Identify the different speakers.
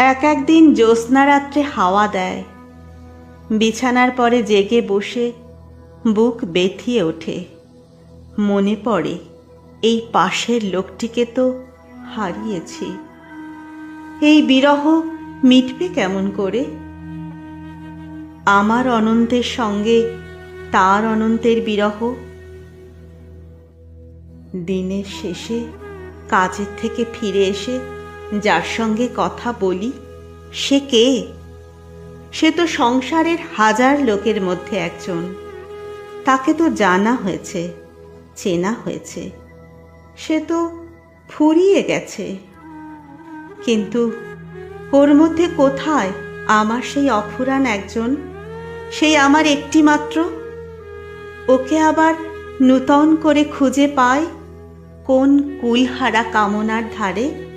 Speaker 1: এক একদিন জ্যোৎস্না রাত্রে হাওয়া দেয়। বিছানার পরে জেগে বসে বুক বেথিয়ে ওঠে। মনে পড়ে, এই পাশের লোকটিকে তো হারিয়েছি। এই বিরহ মিটবে কেমন করে? আমার অনন্তের সঙ্গে তার অনন্তের বিরহ? দিনের শেষে কাজের থেকে ফিরে এসে যার সঙ্গে কথা বলি, সে কে? সে তো সংসারের হাজার লোকের মধ্যে একজন। তাকে তো জানা হয়েছে, চেনা হয়েছে। সে তো ফুরিয়ে গেছে। কিন্তু ওর মধ্যে কোথায় আমার সেই অফুরান একজন? সেই আমার একটি মাত্র ওকে আবার নূতন করে খুঁজে পায় কোন কুলহারা কামনার ধারে?